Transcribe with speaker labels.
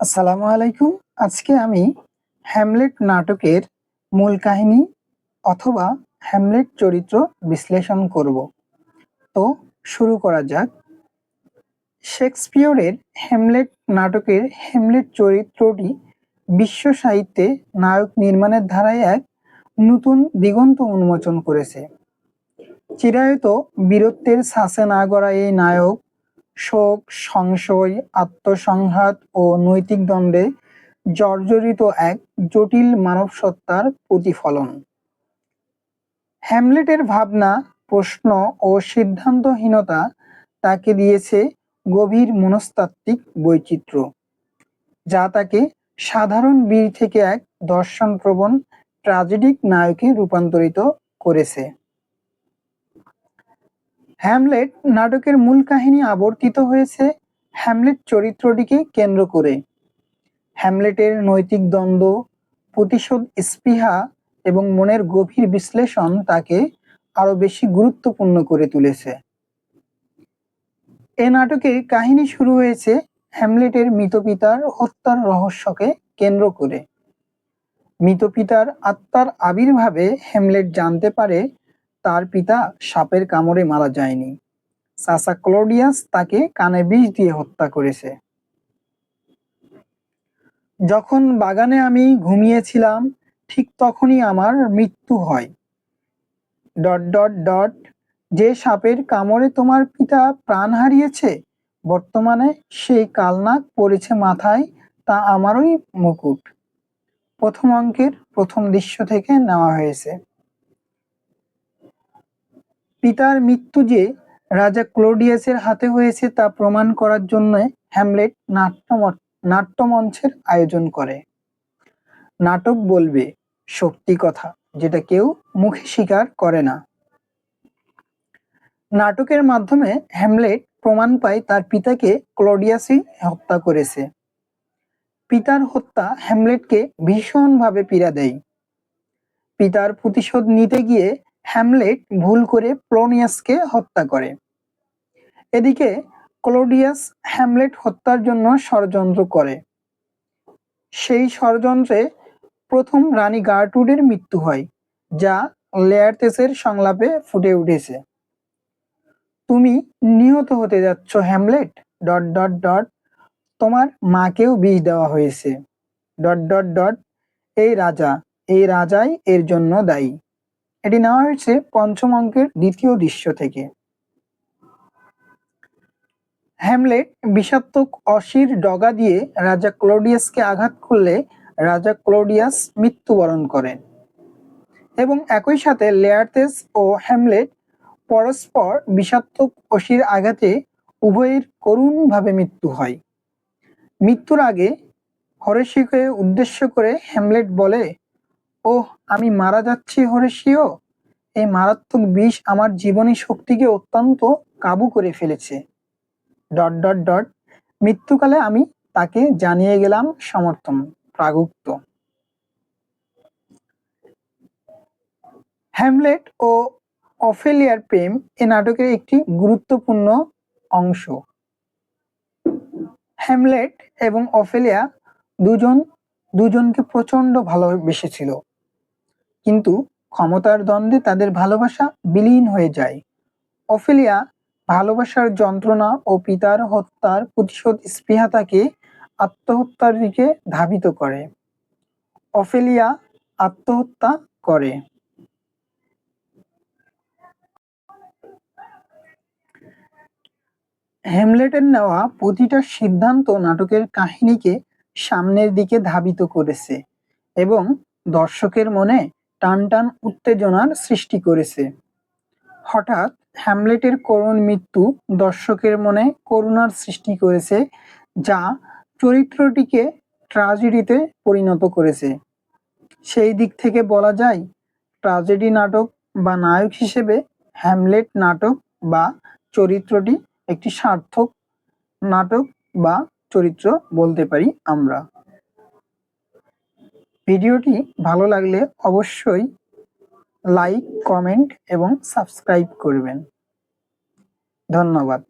Speaker 1: আসসালামু আলাইকুম। আজকে আমি হ্যামলেট নাটকের মূল কাহিনী অথবা হ্যামলেট চরিত্র বিশ্লেষণ করব। তো শুরু করা যাক। শেক্সপিয়রের হ্যামলেট নাটকের হ্যামলেট চরিত্রটি বিশ্ব সাহিত্যে নায়ক নির্মাণের ধারায় এক নতুন দিগন্ত উন্মোচন করেছে। চিরায়ত বীরত্বের শ্বাসে না গড়া এই নায়ক শোক, সংশয়, আত্মসংঘাত ও নৈতিক দ্বন্দ্বে জর্জরিত এক জটিল মানবসত্তার প্রতিফলন। হ্যামলেটের ভাবনা, প্রশ্ন ও সিদ্ধান্তহীনতা তাকে দিয়েছে গভীর মনস্তাত্ত্বিক বৈচিত্র্য, যা তাকে সাধারণ বীর থেকে এক দর্শনপ্রবণ ট্র্যাজেডিক নায়কে রূপান্তরিত করেছে। হ্যামলেট নাটকের মূল কাহিনী আবর্তিত হয়েছে হ্যামলেট চরিত্রটিকে কেন্দ্র করে। হ্যামলেটের নৈতিক দ্বন্দ্ব, প্রতিশোধ স্পৃহা এবং মনের গভীর বিশ্লেষণ তাকে আরও বেশি গুরুত্বপূর্ণ করে তুলেছে। এ নাটকে কাহিনী শুরু হয়েছে হ্যামলেটের মৃত পিতার হত্যার রহস্যকে কেন্দ্র করে। মৃত পিতার আত্মার আবির্ভাবে হ্যামলেট জানতে পারে তার পিতা সাপের কামড়ে মারা যায়নি। সাসা ক্লোডিয়াস তাকে কানে বিষ দিয়ে হত্যা করেছে। যখন বাগানে আমি ঘুমিয়েছিলাম, ঠিক তখনই আমার মৃত্যু হয়। ডট ডট ডট, যে সাপের কামড়ে তোমার পিতা প্রাণ হারিয়েছে, বর্তমানে সেই কালনাক পড়েছে মাথায়, তা আমারই মুকুট। প্রথম অঙ্কের প্রথম দৃশ্য থেকে নেওয়া হয়েছে। পিতার মৃত্যু যে রাজা ক্লোডিয়াসের হাতে হয়েছে তা প্রমাণ করার জন্য হ্যামলেট নাট্য নাট্যমঞ্চের আয়োজন করে। নাটক বলবে সত্যি কথা, যেটা কেউ মুখে স্বীকার করে না। নাটকের মাধ্যমে হ্যামলেট প্রমাণ পায় তার পিতাকে ক্লোডিয়াসই হত্যা করেছে। পিতার হত্যা হ্যামলেটকে ভীষণভাবে পীড়া দেয়। পিতার প্রতিশোধ নিতে গিয়ে হ্যামলেট ভুল করে প্লোনিয়াসকে হত্যা করে। এদিকে ক্লোডিয়াস হ্যামলেট হত্যার জন্য ষড়যন্ত্র করে। সেই ষড়যন্ত্রে প্রথম রানী গার্টুডের মৃত্যু হয়, যা লেয়ারতেসের সংলাপে ফুটে উঠেছে। তুমি নিহত হতে যাচ্ছ, হ্যামলেট। Dot dot dot. তোমার মাকেও বিষ দেওয়া হয়েছে। Dot dot dot. এই রাজা, এই রাজাই এর জন্য দায়ী। এটি নেওয়া হয়েছে পঞ্চম অঙ্কের দ্বিতীয় দৃশ্য থেকে। হ্যামলেট বিষাত্মক অশির ডগা দিয়ে রাজা ক্লোডিয়াসকে আঘাত করলে রাজা ক্লোডিয়াস মৃত্যুবরণ করেন। এবং একই সাথে লেয়ারতেস ও হ্যামলেট পরস্পর বিষাত্মক অশির আঘাতে উভয়ের করুণভাবে মৃত্যু হয়। মৃত্যুর আগে হরেশিকে উদ্দেশ্য করে হ্যামলেট বলে ওহ, আমি মারা যাচ্ছি হরেশিও? এই মারাত্মক বিষ আমার জীবনী শক্তিকে অত্যন্ত কাবু করে ফেলেছে। ডট ডট ডট, মৃত্যুকালে আমি তাকে জানিয়ে গেলাম সমর্থন, প্রাগুক্ত। হ্যামলেট ও অফেলিয়ার প্রেম এ নাটকের একটি গুরুত্বপূর্ণ অংশ। হ্যামলেট এবং অফেলিয়া দুজন, দুজনকে প্রচণ্ড ভালোবেসেছিল। কিন্তু ক্ষমতার দ্বন্দ্বে তাদের ভালোবাসা বিলীন হয়ে যায়। অফেলিয়া ভালোবাসার যন্ত্রণা ও পিতার হত্যার প্রতিশোধ স্পৃহা তাকে আত্মহত্যার দিকে ধাবিত করে। অফেলিয়া আত্মহত্যা করে। হেমলেটের নেওয়া প্রতিটা সিদ্ধান্ত নাটকের কাহিনীকে সামনের দিকে ধাবিত করেছে এবং দর্শকের মনে টান টান উত্তেজনার সৃষ্টি করেছে। হঠাৎ হ্যামলেটের করুণ মৃত্যু দর্শকের মনে করুণার সৃষ্টি করেছে, যা চরিত্রটিকে ট্রাজেডিতে পরিণত করেছে। সেই দিক থেকে বলা যায় ট্রাজেডি নাটক বা নায়ক হিসেবে হ্যামলেট নাটক বা চরিত্রটি একটি সার্থক নাটক বা চরিত্র বলতে পারি আমরা। ভিডিওটি ভালো লাগলে অবশ্যই লাইক কমেন্ট এবং সাবস্ক্রাইব করবেন। ধন্যবাদ।